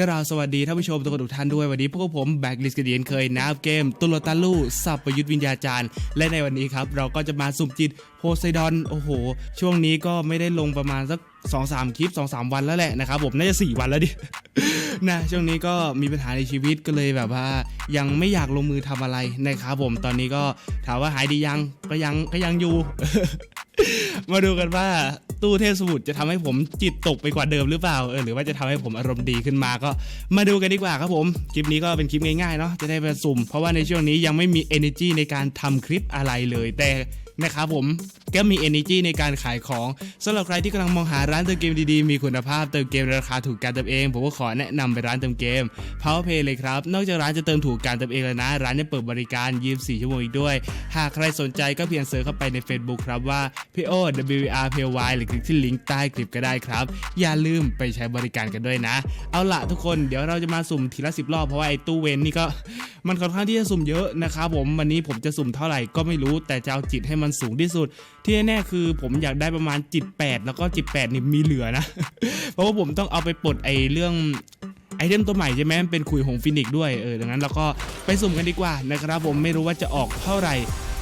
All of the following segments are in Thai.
ก็ราสวัสดีท่านผู้ชมทุกคนทุกท่านด้วยวันนี้พวกผมแบกลิสกเดียนเคยนะครับเกม ตุลตาลู่สับประยุทธ์วิญญาจารย์ และในวันนี้ครับ เราก็จะมาสุ่มจิตโพไซดอนโอ้โห ช่วงนี้ก็ไม่ได้ลงประมาณสัก2อสคลิป2อสวันแล้วแหละนะครับผมน่าจะ4วันแล้วดินะช่วงนี้ก็มีปัญหาในชีวิตก็เลยแบบว่า ยังไม่อยากลงมือทำอะไรนะครับผมตอนนี้ก็ถามว่าหายดียังก็ยังก็ยังอยู่ มาดูกันว่าตู้เทพสมุทรจะทำให้ผมจิตตกไปกว่าเดิมหรือเปล่าเออหรือว่าจะทำให้ผมอารมณ์ดีขึ้นมาก็มาดูกันดีกว่าครับผม คลิปนี้ก็เป็นคลิปง่ายๆเนาะจะได้ไปสุ่ม เพราะว่าในช่วงนี้ยังไม่มี energy ในการทำคลิปอะไรเลย แต่ นะครับผมก็มี energy ในการขายของสำหรับใครที่กำลังมองหาร้านเติมเกมดีๆ มีคุณภาพเติมเกมราคาถูกการเติมเอง ผมก็ขอแนะนำไปร้านเติมเกม Powerpay เลยครับ นอกจากร้านจะเติมถูกการเติมเองแล้วนะ ร้านยังเปิดบริการ 24 ชั่วโมงอีกด้วย หากใครสนใจก็เพียงเสิร์ชเข้าไปใน Facebook ครับว่า PO WR p y หรือคลิกที่ลิงก์ใต้คลิปก็ได้ครับ อย่าลืมไปใช้บริการกันด้วยนะ เอาละทุกคนเดี๋ยวเราจะมาสุ่มทีละสิบรอบเพราะว่าไอ้ตู้เวนนี่ก็มันค่อนข้างที่จะสุ่มเยอะนะครับผมวันนี้ผมจะสุ่มเท่าไหร่ก็ไม่รู้แต่จะเอาจิตให้มันสูงที่สุด ที่แน่ๆคือผมอยากได้ประมาณจิต8แล้วก็จิต8นี่มีเหลือนะ เพราะว่าผมต้องเอาไปปลดไอ้เรื่องไอเทมตัวใหม่ใช่ไหมเป็นคุยหงฟินิกด้วยเออดังนั้นเราก็ไปสุ่มกันดีกว่านะครับผมไม่รู้ว่าจะออกเท่าไหร่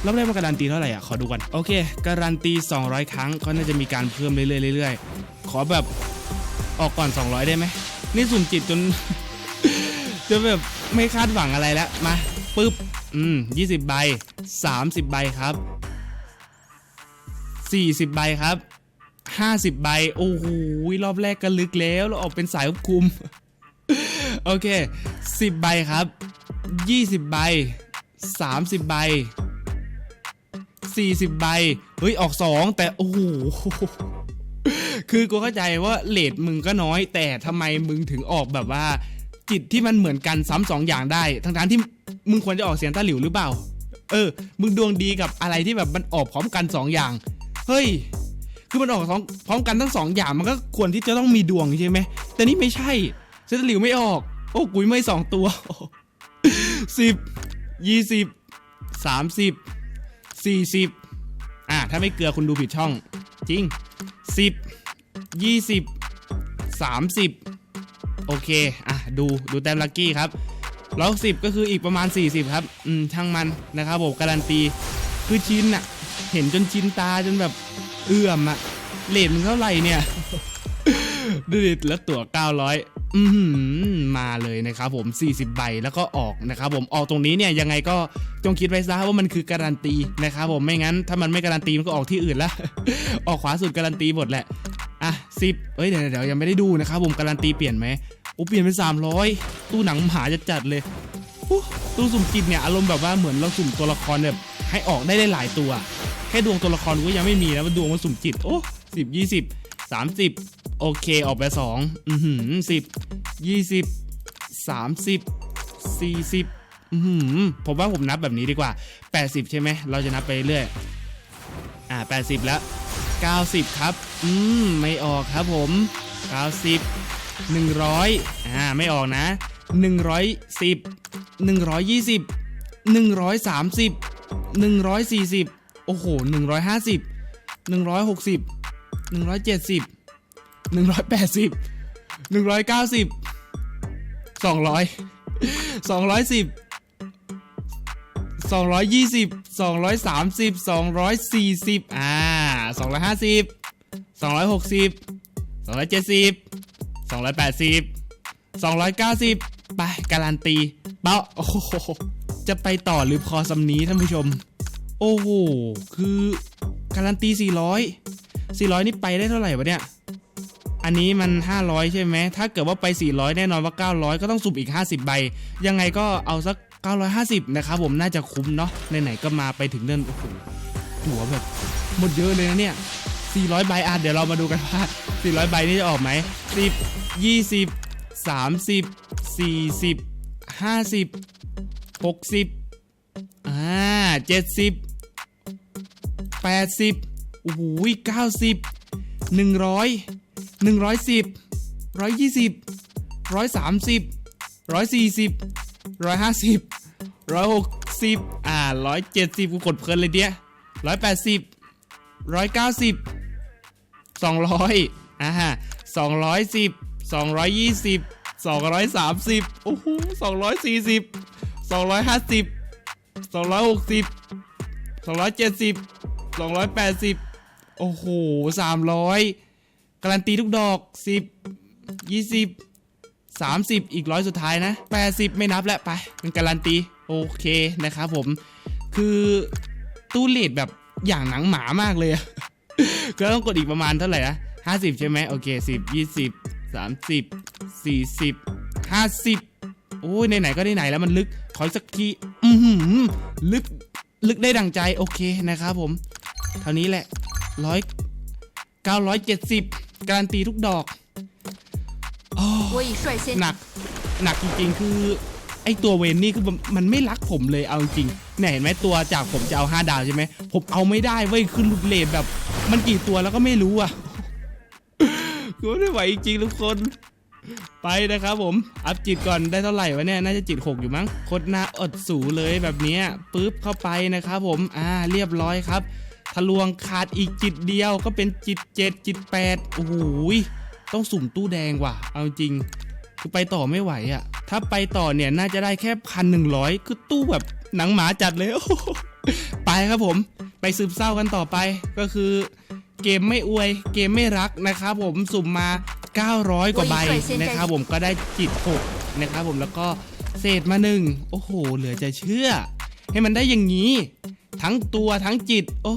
รอบแรกมันการันตีเท่าไหร่อะขอดูก่อนโอเค การันตี 200 ครั้งก็น่าจะมีการเพิ่มเรื่อยๆเรื่อยๆขอแบบออกก่อน 200 ได้ไหมนี่สุ่มจิตจนจนแบบไม่คาดหวังอะไรแล้วมาปึ๊บอืม20 ใบ 30 ใบครับ 40 ใบครับ 50 ใบ โอ้โหรอบแรกก็ลึกแล้ว เราออกเป็นสายควบคุม โอเค 10 ใบครับ 20 ใบ 30 ใบ 40 ใบ เฮ้ย ออก 2 แต่ โอ้โหคือกูเข้าใจว่าเลทมึงก็น้อย แต่ทำไมมึงถึงออกแบบว่า จิตที่มันเหมือนกันซ้ำสองอย่างได้ ทั้งๆที่มึงควรจะออกเสียงต้าหลิวหรือเปล่า เออ มึงดวงดีกับอะไรที่แบบมันออกพร้อมกันสองอย่าง เฮ้ย คือมันออกสองพร้อมกันทั้งสองอย่างมันก็ควรที่จะต้องมีดวงใช่ไหม แต่นี่ไม่ใช่เซตาหลิวไม่ออก โอ้กุยไม่สองตัวสิบยี่สิบสามสิบสี่สิบอะถ้าไม่เกลือคุณดูผิดช่อง จริงสิบยี่สิบสามสิบโอเค อะ ดู ดูแต้มลัคกี้ครับร้อยสิบก็คืออีกประมาณ 40 ครับ อืม ช่างมันนะครับผมการันตี คือชิ้นอะ เห็นจนชินตาจนแบบเอื้อมอะเลทมันเท่าไหร่เนี่ยดูดิแล้วตั๋ว 900 อือหือมาเลยนะครับผม 40 ใบแล้วก็ออกนะครับผมออกตรงนี้เนี่ยยังไงก็จงคิดไว้ซะว่ามันคือการันตีนะครับผมไม่งั้น ถ้ามันไม่การันตีมันก็ออกที่อื่นละออกขวาสุดการันตีหมดแหละอะสิบเอ้ยเดี๋ยวเดี๋ยวยังไม่ได้ดูนะครับผมการันตีเปลี่ยนไหมโอ้เปลี่ยนเป็น 300 ตู้หนังหมาจะจัดเลยตู้สุ่มจิตเนี่ยอารมณ์แบบว่าเหมือนเราสุ่มตัวละครแบบให้ออกได้หลายตัว แค่ดวงตัวละครกูก็ยังไม่มีแล้วมันดวงมันสุ่มจิต โอ้สิบยี่สิบสามสิบโอเคออกไปสองอือหือสิบยี่สิบสามสิบสี่สิบอือหือผมว่าผมนับแบบนี้ดีกว่า80ใช่ไหมเราจะนับไปเรื่อยอ่า80แล้ว90ครับ อืมไม่ออกครับผม90 100อ่าไม่ออกนะ110 120 130 140 โอ้โห150 160 170 180 190 200 210 220 230 240อ่า250 260 270 280 290ไปการันตีเป้าโอ้โหจะไปต่อหรือพอสำนี้ท่านผู้ชม โอ้โห คือการันตี 400 400 นี่ไปได้เท่าไหร่วะเนี่ย อันนี้มัน 500 ใช่ไหม ถ้าเกิดว่าไป 400 แน่นอนว่า 900 ก็ต้องสุ่มอีก 50 ใบ ยังไงก็เอาสัก 950 นะครับผม น่าจะคุ้มเนาะ ไหนๆ ก็มาไปถึงเดินโอ้โหหัวแบบหมดเยอะเลยนะเนี่ย 400 ใบ อะ เดี๋ยวเรามาดูกันว่า 400 ใบนี่จะออกไหม10 20 30 40 50 60อ่า70 80โอ้โห90 100 110 120 130 140ร้อยห้าสิบร้อยหกสิบอ่าร้อยเจ็ดสิบกูกดเพลินเลยเดียร้อยแปดสิบร้อยเก้าสิบสองร้อยอ่า สองร้อยสิบสองร้อยยี่สิบ230โอ้โห240 250 260 270 280โอ้โห300การันตีทุกดอก10 20 30อีกร้อยสุดท้ายนะ80ไม่นับแล้วไปเป็นการันตีโอเคนะครับผมคือตู้เลดแบบอย่างหนังหมามากเลยก็ต้องกดอีกประมาณเท่าไหร่นะ50ใช่ไหมโอเค10 20 30 40 50โอ้ยไหนๆก็ได้ไหนแล้วมันลึกขออีกสักทีอือหือลึกลึกได้ดังใจโอเคนะครับผม เท่านี้แหละร้อยเก้าร้อยเจ็ดสิบการันตีทุกดอกอหนักหนักจริงๆ คือ ไอตัวเวนนี่คือมันไม่รักผมเลยเอาจริงเนี่ยเห็นไหมตัวจากผมจะเอาห้าดาวใช่ไหมผมเอาไม่ได้เว้ยขึ้นลุดเลดแบบ มันกี่ตัวแล้วก็ไม่รู้อะกูไม่ไหวจริงทุกคน ไปนะครับผม อัพจิตก่อนได้เท่าไหร่วะเนี่ยน่าจะจิตหกอยู่มั้งโคตรน้าอดสูเลยแบบนี้ปึ๊บเข้าไปนะครับผมอ่าเรียบร้อยครับ ทะลวงขาดอีกจิตเดียวก็เป็นจิต7จิต8โอ้โหยต้องสุ่มตู้แดงว่ะ เอาจริงคือไปต่อไม่ไหวอะ่ะ ถ้าไปต่อเนี่ยน่าจะได้แค่พันหนึ่งร้อยคือตู้แบบหนังหมาจัดเลยไปครับผมไปสืบเศร้ากันต่อไปก็คือเกมไม่อวย เกมไม่รักนะครับผมสุ่มมา 900 กว่าใบนะครับผมก็ได้จิต6นะครับผมแล้วก็เศษมาหนึ่งโอ้โห เหลือจะเชื่อ ให้มันได้อย่างนี้ ทั้งตัวทั้งจิต โอ้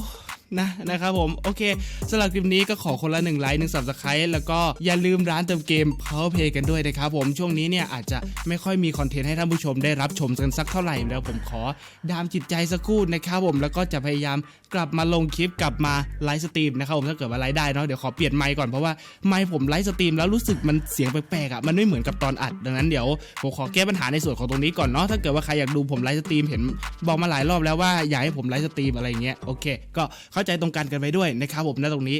นะนะครับผมโอเคสำหรับคลิปนี้ก็ขอคนละ1ไลค์1 subscribe แล้วก็อย่าลืมร้านเติมเกม Power Play กันด้วยนะครับผมช่วงนี้เนี่ยอาจจะไม่ค่อยมีคอนเทนต์ให้ท่านผู้ชมได้รับชมกันสักเท่าไหร่แล้วผมขอดามจิตใจสักครู่นะครับผมแล้วก็จะพยายามกลับมาลงคลิปกลับมาไลฟ์สตรีมนะครับผมถ้าเกิดว่าไลฟ์ได้เนาะเดี๋ยวขอเปลี่ยนไมค์ก่อนเพราะว่าไมค์ผมไลฟ์สตรีมแล้วรู้สึกมันเสียงแปลกๆอะมันไม่เหมือนกับตอนอัดดังนั้นเดี๋ยวผมขอแก้ปัญหาในส่วนของตรงนี้ก่อนเนาะถ้าเกิดว่าใครอยากดูผมไลฟ์สตรีมเห็นบอกมาหลายรอบแล้วว่าอยากให้ผมไลฟ์สตรีมอะไรเงี้ยโอเคก็เข้าข้าใจตรงกันกันไปด้วยนะครับผมณตรงนี้